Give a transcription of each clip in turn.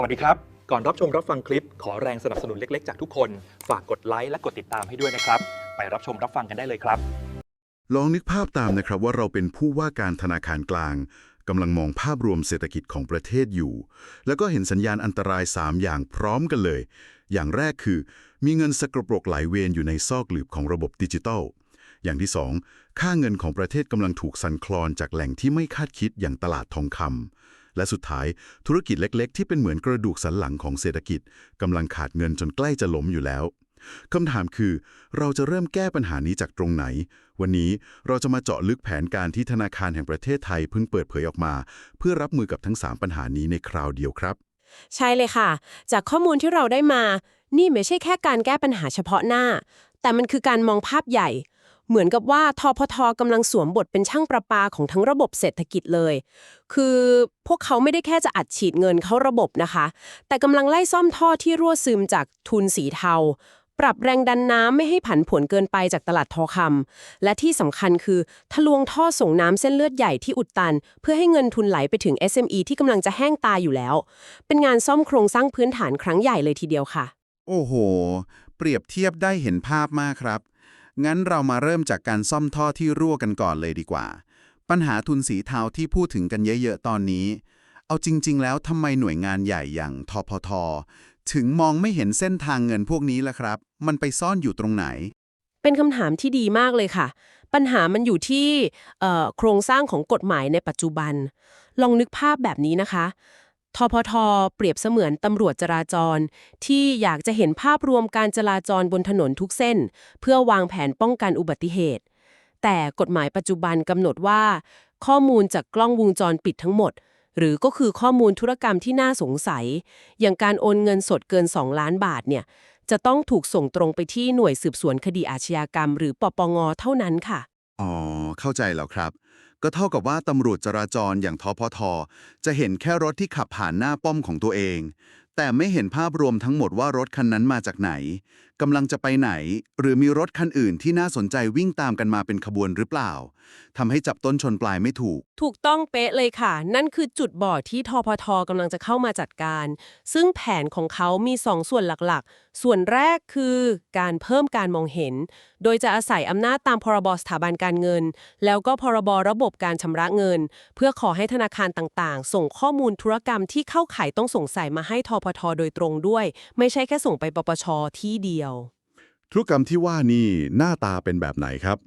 สวัสดีครับ ก่อนรับชมรับฟังคลิป ขอแรงสนับสนุนเล็ก ๆ จากทุกคน ฝากกดไลค์และกดติดตามให้ด้วยนะครับ ไปรับชมรับฟังกันได้เลยครับ ลองนึกภาพตามนะครับว่าเราเป็นผู้ว่าการธนาคารกลางกำลังมองภาพรวมเศรษฐกิจของประเทศอยู่ แล้วก็เห็นสัญญาณอันตราย 3 อย่างพร้อมกันเลย อย่างแรกคือ มีเงินสกปรกไหลเวียนอยู่ในซอกหลืบของระบบดิจิทัลอย่างที่ 2 ค่าเงินของประเทศกำลังถูกสั่นคลอนจากแหล่งที่ไม่คาดคิดอย่างตลาดทองคำ และสุดท้ายธุรกิจเล็ก ๆ ที่เป็นเหมือนกระดูกสันหลังของเศรษฐกิจกำลังขาดเงินจนใกล้จะล้มอยู่แล้วคำถามคือ เราจะเริ่มแก้ปัญหานี้จากตรงไหน วันนี้เราจะมาเจาะลึกแผนการที่ธนาคารแห่งประเทศไทยเพิ่งเปิดเผยออกมา เพื่อรับมือกับทั้ง 3 ปัญหานี้ในคราวเดียวครับ ใช่เลยค่ะ จากข้อมูลที่เราได้มา นี่ไม่ใช่แค่การแก้ปัญหาเฉพาะหน้า แต่มันคือการมองภาพใหญ่ เหมือนกับว่าทพทกำลังสวมบทเป็นช่างประปาของทั้งระบบเศรษฐกิจเลย คือพวกเขาไม่ได้แค่จะอัดฉีดเงินเข้าระบบนะคะ แต่กำลังไล่ซ่อมท่อที่รั่วซึมจากทุนสีเทา ปรับแรงดันน้ำไม่ให้ผันผวนเกินไปจากตลาดทองคำและที่สำคัญคือทะลวงท่อส่งน้ำเส้นเลือดใหญ่ที่อุดตัน เพื่อให้เงินทุนไหลไปถึง SME ที่กำลังจะแห้งตายอยู่แล้ว เป็นงานซ่อมโครงสร้างพื้นฐานครั้งใหญ่เลยทีเดียวค่ะ โอ้โห เปรียบเทียบได้เห็นภาพมากครับ งั้นเรามาเริ่มจากการซ่อมท่อที่รั่วกันก่อนเลยดีกว่า ปัญหาทุนสีเทาที่พูดถึงกันเยอะๆตอนนี้ เอาจริง ๆ แล้วทำไมหน่วยงานใหญ่อย่างทพท ถึงมองไม่เห็นเส้นทางเงินพวกนี้ล่ะครับ มันไปซ่อนอยู่ตรงไหน เป็นคำถามที่ดีมากเลยค่ะ ปัญหามันอยู่ที่โครงสร้างของกฎหมายในปัจจุบัน ลองนึกภาพแบบนี้นะคะ ทพท เปรียบเสมือนตำรวจจราจร ที่อยากจะเห็นภาพรวมการจราจรบนถนนทุกเส้น เพื่อวางแผนป้องกันอุบัติเหตุ แต่กฎหมายปัจจุบันกำหนดว่า ข้อมูลจากกล้องวงจรปิดทั้งหมด หรือก็คือข้อมูลธุรกรรมที่น่าสงสัย อย่างการโอนเงินสดเกิน 2 ล้านบาทเนี่ยจะต้องถูกส่งตรงไปที่หน่วยสืบสวนคดีอาชญากรรม หรือปปงเท่านั้นค่ะ อ๋อ เข้าใจแล้วครับ ก็เท่ากับว่าตำรวจจราจรอย่างทพท จะเห็นแค่รถที่ขับผ่านหน้าป้อมของตัวเอง แต่ไม่เห็นภาพรวมทั้งหมดว่ารถคันนั้นมาจากไหน กำลังจะไปไหน หรือมีรถคันอื่นที่น่าสนใจวิ่งตามกันมาเป็นขบวนหรือเปล่าทำให้จับต้นชนปลายไม่ถูก ถูกต้องเป๊ะเลยค่ะ นั่นคือจุดบอดที่ทพทกำลังจะเข้ามาจัดการ ซึ่งแผนของเขามี2ส่วนหลักๆ ส่วนแรกคือการเพิ่มการมองเห็น โดยจะอาศัยอำนาจตามพรบสถาบันการเงิน แล้วก็พรบระบบการชำระเงิน เพื่อขอให้ธนาคารต่างๆ ส่งข้อมูลธุรกรรมที่เข้าข่ายต้องสงสัยมาให้ทพทโดยตรงด้วย ไม่ใช่แค่ส่งไปปปชที่เดียวธุรกรรมที่ว่านี่หน้าตาเป็นแบบไหนครับ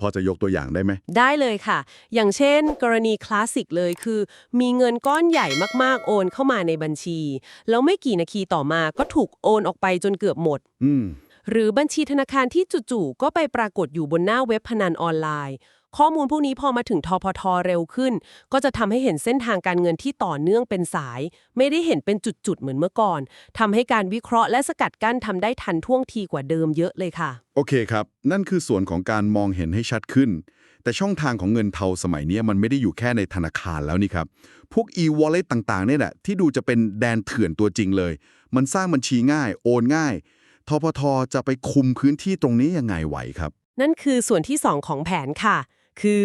พอจะยกตัวอย่างได้ไหม ได้เลยค่ะ อย่างเช่น กรณีคลาสสิกเลยคือ มีเงินก้อนใหญ่มากๆ โอนเข้ามาในบัญชี แล้วไม่กี่นาทีต่อมาก็ถูกโอนออกไปจนเกือบหมด อืม หรือบัญชีธนาคารที่จู่ๆก็ไปปรากฏอยู่บนหน้าเว็บพนันออนไลน์ ข้อมูลพวกนี้พอมาถึงทพทเร็วขึ้น ก็จะทำให้เห็นเส้นทางการเงินที่ต่อเนื่องเป็นสาย ไม่ได้เห็นเป็นจุดๆเหมือนเมื่อก่อนทำให้การวิเคราะห์และสกัดกั้นทำได้ทันท่วงทีกว่าเดิมเยอะเลยค่ะ โอเคครับ นั่นคือส่วนของการมองเห็นให้ชัดขึ้น แต่ช่องทางของเงินเทาสมัยเนี้ยมันไม่ได้อยู่แค่ในธนาคารแล้วนี่ครับพวก e-wallet ต่างๆเนี่ยแหละที่ดูจะเป็นแดนเถื่อนตัวจริงเลย มันสร้างบัญชีง่าย โอนง่ายทพทจะไปคุมพื้นที่ตรงนี้ยังไงไหวครับ นั่นคือส่วนที่ 2 ของแผนค่ะ คือ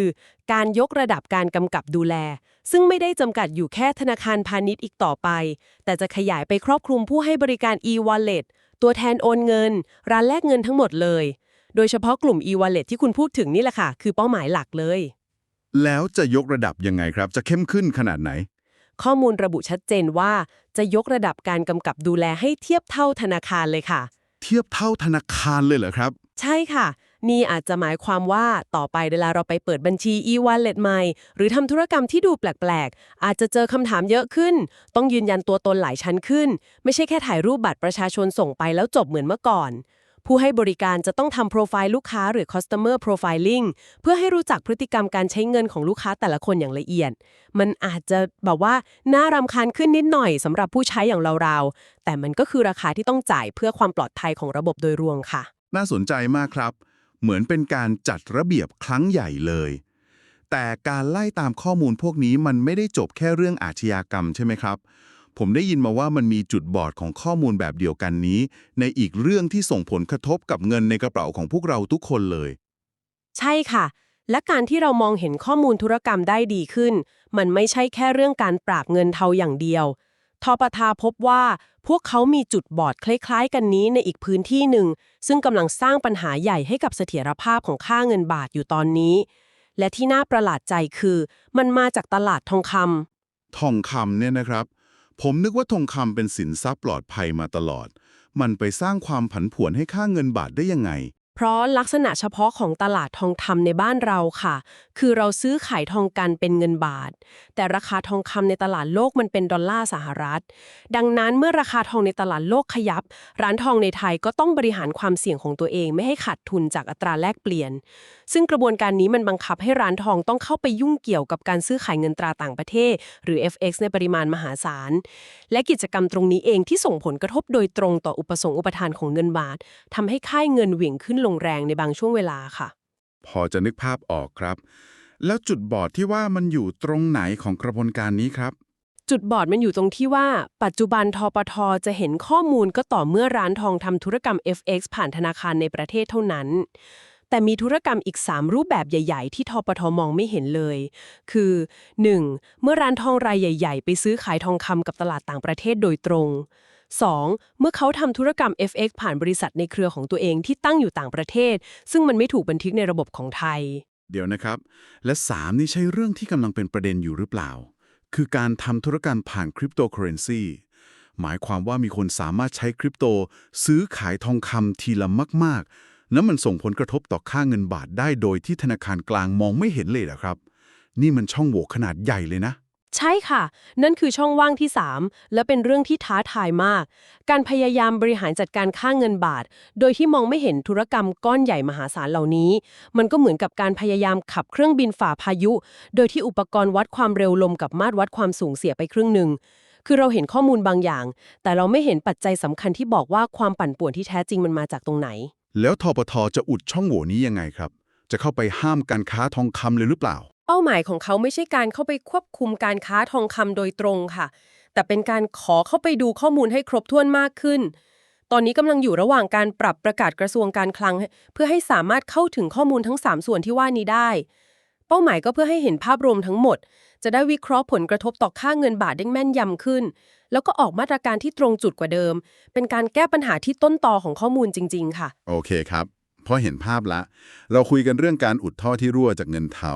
การยกระดับการกำกับดูแล ซึ่งไม่ได้จำกัดอยู่แค่ธนาคารพาณิชย์อีกต่อไป แต่จะขยายไปครอบคลุมผู้ให้บริการ e-wallet ตัวแทนโอนเงิน ร้านแลกเงินทั้งหมดเลย โดยเฉพาะกลุ่ม e-wallet ที่คุณพูดถึงนี่แหละค่ะ คือเป้าหมายหลักเลย แล้วจะยกระดับยังไงครับ จะเข้มขึ้นขนาดไหน ข้อมูลระบุชัดเจนว่า จะยกระดับการกำกับดูแลให้เทียบเท่าธนาคารเลยค่ะ เทียบเท่าธนาคารเลยเหรอครับ ใช่ค่ะ นี่อาจจะหมายความว่าต่อไปเวลาเราไปเปิดบัญชี e-wallet ใหม่ หรือทำธุรกรรมที่ดูแปลกๆ อาจจะเจอคำถามเยอะขึ้น ต้องยืนยันตัวตนหลายชั้นขึ้น ไม่ใช่แค่ถ่ายรูปบัตรประชาชนส่งไปแล้วจบเหมือนเมื่อก่อน ผู้ให้บริการจะต้องทำโปรไฟล์ลูกค้าหรือ customer profiling เพื่อให้รู้จักพฤติกรรมการใช้เงินของลูกค้าแต่ละคนอย่างละเอียด มันอาจจะแบบว่าน่ารำคาญขึ้นนิดหน่อยสำหรับผู้ใช้อย่างเราๆแต่มันก็คือราคาที่ต้องจ่ายเพื่อความปลอดภัยของระบบโดยรวมค่ะ น่าสนใจมากครับ เหมือนเป็นการจัดระเบียบครั้งใหญ่เลย แต่การไล่ตามข้อมูลพวกนี้มันไม่ได้จบแค่เรื่องอาชญากรรมใช่ไหมครับ ผมได้ยินมาว่ามันมีจุดบอดของข้อมูลแบบเดียวกันนี้ ในอีกเรื่องที่ส่งผลกระทบกับเงินในกระเป๋าของพวกเราทุกคนเลย ใช่ค่ะ และการที่เรามองเห็นข้อมูลธุรกรรมได้ดีขึ้น มันไม่ใช่แค่เรื่องการปราบเงินเทาอย่างเดียว ทปทพบว่าพวกเขามีจุดบอดคล้ายๆ กันนี้ในอีกพื้นที่หนึ่ง ซึ่งกำลังสร้างปัญหาใหญ่ให้กับเสถียรภาพของค่าเงินบาทอยู่ตอนนี้ และที่น่าประหลาดใจคือ มันมาจากตลาดทองคำทองคำเนี่ยนะครับ ผมนึกว่าทองคำเป็นสินทรัพย์ปลอดภัยมาตลอด มันไปสร้างความผันผวนให้ค่าเงินบาทได้ยังไง เพราะลักษณะเฉพาะของตลาดทองคำในบ้านเราค่ะ คือเราซื้อขายทองกันเป็นเงินบาท แต่ราคาทองคำในตลาดโลกมันเป็นดอลลาร์สหรัฐ ดังนั้นเมื่อราคาทองในตลาดโลกขยับ ร้านทองในไทยก็ต้องบริหารความเสี่ยงของตัวเองไม่ให้ขาดทุนจากอัตราแลกเปลี่ยน ซึ่งกระบวนการนี้มันบังคับให้ร้านทองต้องเข้าไปยุ่งเกี่ยวกับการซื้อขายเงินตราต่างประเทศ หรือ FX ในปริมาณมหาศาล และกิจกรรมตรงนี้เองที่ส่งผลกระทบโดยตรงต่ออุปสงค์อุปทานของเงินบาททำให้ค่ายเงินเหวี่ยงขึ้นลงแรงในบางช่วงเวลาค่ะ พอจะนึกภาพออกครับ แล้วจุดบอดที่ว่ามันอยู่ตรงไหนของกระบวนการนี้ครับจุดบอดมันอยู่ตรงที่ว่า ปัจจุบันทปทจะเห็นข้อมูลก็ต่อเมื่อร้านทองทำธุรกรรม FX ผ่านธนาคารในประเทศเท่านั้น แต่มีธุรกรรมอีก 3 รูปแบบใหญ่ ๆ ที่ทปทมองไม่เห็นเลย คือ 1. เมื่อร้านทองรายใหญ่ ๆ ไปซื้อขายทองคำกับตลาดต่างประเทศโดยตรง 2. เมื่อเขาทำธุรกรรม FX ผ่านบริษัทในเครือของตัวเองที่ตั้งอยู่ต่างประเทศ ซึ่งมันไม่ถูกบันทึกในระบบของไทย เดี๋ยวนะครับ และ 3 นี่ใช่เรื่องที่กำลังเป็นประเด็นอยู่หรือเปล่า คือการทำธุรกรรมผ่านคริปโตเคอเรนซีหมายความว่ามีคนสามารถใช้คริปโต ซื้อขายทองคำทีละมาก ๆ แล้วมันส่งผลกระทบต่อค่าเงินบาทได้โดยที่ธนาคารกลางมองไม่เห็นเลยเหรอครับ นี่มันช่องโหว่ขนาดใหญ่เลยนะ ใช่ค่ะ นั่นคือช่องว่างที่ 3 และเป็นเรื่องที่ท้าทายมาก การพยายามบริหารจัดการค่าเงินบาท โดยที่มองไม่เห็นธุรกรรมก้อนใหญ่มหาศาลเหล่านี้ มันก็เหมือนกับการพยายามขับเครื่องบินฝ่าพายุ โดยที่อุปกรณ์วัดความเร็วลมกับมาตรวัดความสูงเสียไปครึ่งหนึ่งคือเราเห็นข้อมูลบางอย่าง แต่เราไม่เห็นปัจจัยสำคัญที่บอกว่าความปั่นป่วนที่แท้จริงมันมาจากตรงไหน แล้วทปทจะอุดช่องโหว่นี้ยังไงครับ จะเข้าไปห้ามการค้าทองคำเลยหรือเปล่า เป้าหมายของเขาไม่ใช่การเข้าไปควบคุมการค้าทองคำโดยตรงค่ะ แต่เป็นการขอเข้าไปดูข้อมูลให้ครบถ้วนมากขึ้น ตอนนี้กำลังอยู่ระหว่างการปรับประกาศกระทรวงการคลัง เพื่อให้สามารถเข้าถึงข้อมูลทั้ง 3 ส่วนที่ว่านี้ได้ เป้าหมายก็เพื่อให้เห็นภาพรวมทั้งหมด จะได้วิเคราะห์ผลกระทบต่อค่าเงินบาทได้แม่นยำขึ้น แล้วก็ออกมาตรการที่ตรงจุดกว่าเดิม เป็นการแก้ปัญหาที่ต้นตอของข้อมูลจริง ๆ ค่ะ โอเคครับพอเห็นภาพละ เราคุยกันเรื่องการอุดท่อที่รั่วจากเงินเทา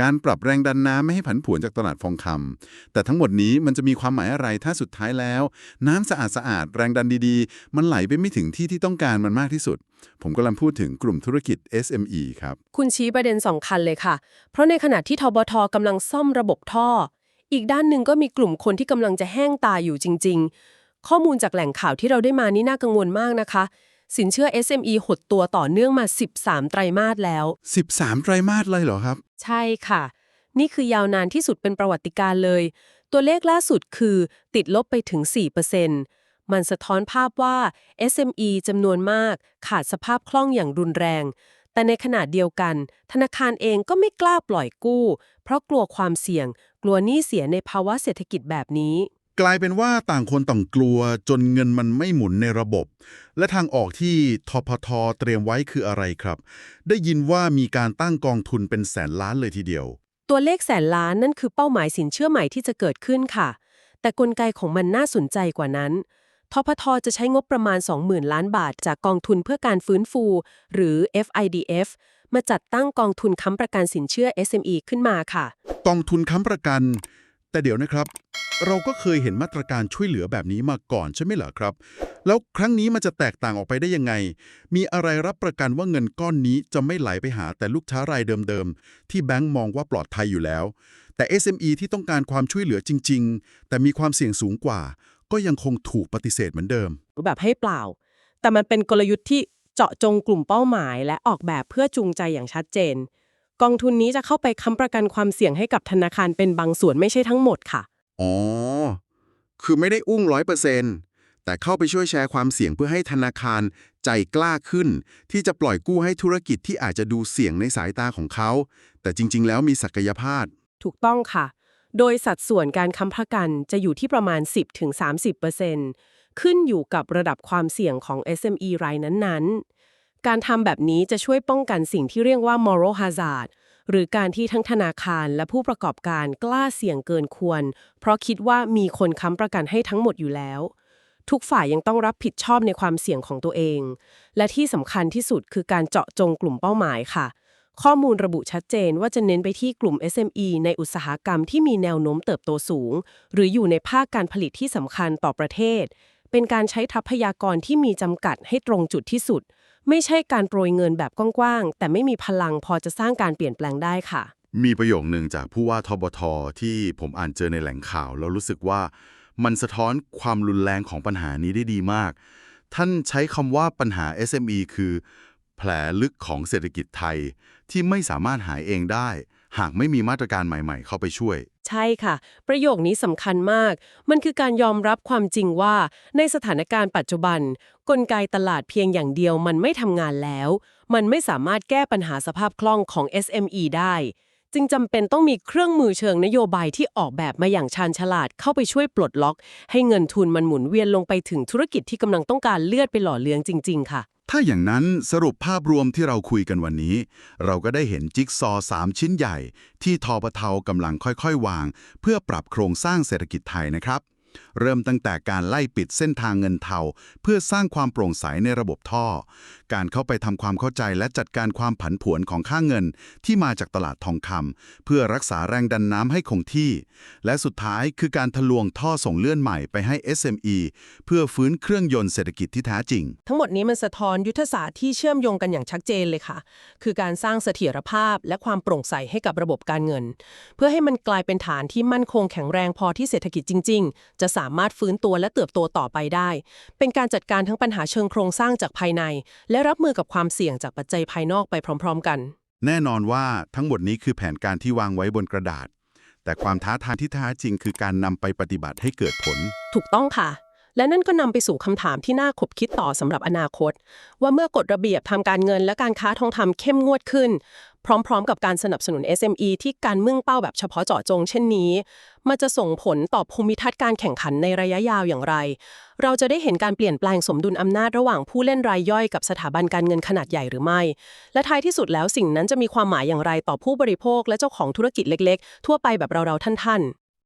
การปรับแรงดันน้ำไม่ให้ผันผวนจากตลาดฟองคำแต่ทั้งหมดนี้มันจะมีความหมายอะไรถ้าสุดท้ายแล้ว น้ำสะอาดสะอาดๆแรงดันดีๆ มันไหลไปไม่ถึงที่ที่ต้องการมันมากที่สุด ผมกำลังพูดถึงกลุ่มธุรกิจ SME ครับ คุณชี้ประเด็นสำคัญเลยค่ะ เพราะในขณะที่ทบทกำลังซ่อมระบบท่อ อีกด้านหนึ่งก็มีกลุ่มคนที่กำลังจะแห้งตายอยู่จริง ๆ ข้อมูลจากแหล่งข่าวที่เราได้มานี่น่ากังวลมากนะคะ สินเชื่อ SME หดตัวต่อเนื่องมา 13 ไตรมาสแล้ว 13 ไตรมาสเลยเหรอครับ ใช่ค่ะ นี่คือยาวนานที่สุดเป็นประวัติการณ์เลย ตัวเลขล่าสุดคือติดลบไปถึง 4%มันสะท้อนภาพว่า SME จำนวนมากขาดสภาพคล่องอย่างรุนแรง แต่ในขณะเดียวกัน ธนาคารเองก็ไม่กล้าปล่อยกู้ เพราะกลัวความเสี่ยง กลัวหนี้เสียในภาวะเศรษฐกิจแบบนี้ กลายเป็นว่าต่างคนต่างกลัวจนเงินมันไม่หมุนในระบบ และทางออกที่ทพทเตรียมไว้คืออะไรครับ ได้ยินว่ามีการตั้งกองทุนเป็นแสนล้านเลยทีเดียว ตัวเลขแสนล้านนั่นคือเป้าหมายสินเชื่อใหม่ที่จะเกิดขึ้นค่ะ แต่กลไกของมันน่าสนใจกว่านั้นทพทจะใช้งบประมาณ 20,000 ล้านบาท จากกองทุนเพื่อการฟื้นฟู หรือ FIDF มาจัดตั้งกองทุนค้ำประกันสินเชื่อ SME ขึ้นมาค่ะ กองทุนค้ำประกัน แต่เดี๋ยวนะครับ เราก็เคยเห็นมาตรการช่วยเหลือแบบนี้มาก่อนใช่ไหมเหรอครับ แล้วครั้งนี้มันจะแตกต่างออกไปได้ยังไง มีอะไรรับประกันว่าเงินก้อนนี้จะไม่ไหลไปหาแต่ลูกค้ารายเดิมๆ ที่แบงก์มองว่าปลอดภัยอยู่แล้ว แต่ SME ที่ต้องการความช่วยเหลือจริง ๆ แต่มีความเสี่ยงสูงกว่า ก็ยังคงถูกปฏิเสธเหมือนเดิม แบบให้เปล่า แต่มันเป็นกลยุทธ์ที่เจาะจงกลุ่มเป้าหมาย และออกแบบเพื่อจูงใจอย่างชัดเจน กองทุนนี้จะเข้าไปค้ำประกันความเสี่ยงให้กับธนาคารเป็นบางส่วนไม่ใช่ทั้งหมดค่ะ อ๋อ คือไม่ได้อุ้งร้อยเปอร์เซ็นต์แต่เข้าไปช่วยแชร์ความเสี่ยงเพื่อให้ธนาคารใจกล้าขึ้น ที่จะปล่อยกู้ให้ธุรกิจที่อาจจะดูเสี่ยงในสายตาของเขา แต่จริง ๆ แล้วมีศักยภาพ ถูกต้องค่ะ โดยสัดส่วนการค้ำประกันจะอยู่ที่ประมาณ 10-30%ขึ้นอยู่กับระดับความเสี่ยงของ SME รายนั้นๆ การทำแบบนี้จะช่วยป้องกันสิ่งที่เรียกว่า moral hazard หรือการที่ทั้งธนาคารและผู้ประกอบการกล้าเสี่ยงเกินควร เพราะคิดว่ามีคนค้ำประกันให้ทั้งหมดอยู่แล้ว ทุกฝ่ายยังต้องรับผิดชอบในความเสี่ยงของตัวเอง และที่สำคัญที่สุดคือการเจาะจงกลุ่มเป้าหมายค่ะ ข้อมูลระบุชัดเจนว่าจะเน้นไปที่กลุ่ม SME ในอุตสาหกรรมที่มีแนวโน้มเติบโตสูง หรืออยู่ในภาคการผลิตที่สำคัญต่อประเทศ เป็นการใช้ทรัพยากรที่มีจำกัดให้ตรงจุดที่สุด ไม่ใช่การโปรยเงินแบบกว้างๆ แต่ไม่มีพลังพอจะสร้างการเปลี่ยนแปลงได้ค่ะ มีประโยคหนึ่งจากผู้ว่าทบทที่ผมอ่านเจอในแหล่งข่าว แล้วรู้สึกว่ามันสะท้อนความรุนแรงของปัญหานี้ได้ดีมาก ท่านใช้คำว่าปัญหา SME คือ แผลลึกของเศรษฐกิจไทยที่ไม่สามารถหายเองได้ หากไม่มีมาตรการใหม่ ๆ เข้าไปช่วย ใช่ค่ะ ประโยคนี้สำคัญมาก มันคือการยอมรับความจริงว่า ในสถานการณ์ปัจจุบัน กลไกตลาดเพียงอย่างเดียวมันไม่ทำงานแล้ว มันไม่สามารถแก้ปัญหาสภาพคล่องของ SME ได้ จึงจำเป็นต้องมีเครื่องมือเชิงนโยบายที่ออกแบบมาอย่างชาญฉลาดเข้าไปช่วยปลดล็อก ให้เงินทุนมันหมุนเวียนลงไปถึงธุรกิจที่กำลังต้องการเลือดไปหล่อเลี้ยงจริง ๆ ค่ะ ถ้าอย่างนั้นสรุปภาพรวมที่เราคุยกันวันนี้ เราก็ได้เห็นจิ๊กซอว์3ชิ้นใหญ่ ที่ทอปเทากำลังค่อยๆ วาง เพื่อปรับโครงสร้างเศรษฐกิจไทยนะครับ เริ่มตั้งแต่การไล่ปิดเส้นทางเงินเทา เพื่อสร้างความโปร่งใสในระบบท่อ การเข้าไปทำความเข้าใจและจัดการความผันผวนของค่าเงินที่มาจากตลาดทองคำเพื่อรักษาแรงดันน้ำให้คงที่ และสุดท้ายคือการทะลวงท่อส่งเลื่อนใหม่ไปให้ SME เพื่อฟื้นเครื่องยนต์เศรษฐกิจที่แท้จริง ทั้งหมดนี้มันสะท้อนยุทธศาสตร์ที่เชื่อมโยงกันอย่างชัดเจนเลยค่ะ คือการสร้างเสถียรภาพและความโปร่งใสให้กับระบบการเงิน เพื่อให้มันกลายเป็นฐานที่มั่นคงแข็งแรงพอที่เศรษฐกิจจริง ๆ จะสามารถฟื้นตัวและเติบโตต่อไปได้ เป็นการจัดการทั้งปัญหาเชิงโครงสร้างจากภายใน และรับมือกับความเสี่ยงจากปัจจัยภายนอกไปพร้อม ๆ กัน แน่นอนว่าทั้งหมดนี้คือแผนการที่วางไว้บนกระดาษ แต่ความท้าทายที่แท้จริงคือการนำไปปฏิบัติให้เกิดผล ถูกต้องค่ะ และนั่นก็นำไปสู่คำถามที่น่าขบคิดต่อสำหรับอนาคต ว่าเมื่อกฎระเบียบทางการเงินและการค้าทองคำเข้มงวดขึ้น พร้อมๆ กับการสนับสนุน SME ที่การมุ่งเป้าแบบเฉพาะเจาะจงเช่นนี้ มันจะส่งผลต่อภูมิทัศน์การแข่งขันในระยะยาวอย่างไร เราจะได้เห็นการเปลี่ยนแปลงสมดุลอำนาจระหว่างผู้เล่นรายย่อยกับสถาบันการเงินขนาดใหญ่หรือไม่ และท้ายที่สุดแล้วสิ่งนั้นจะมีความหมายอย่างไรต่อผู้บริโภค และเจ้าของธุรกิจเล็ก ๆ ทั่วไปแบบเราๆท่านๆ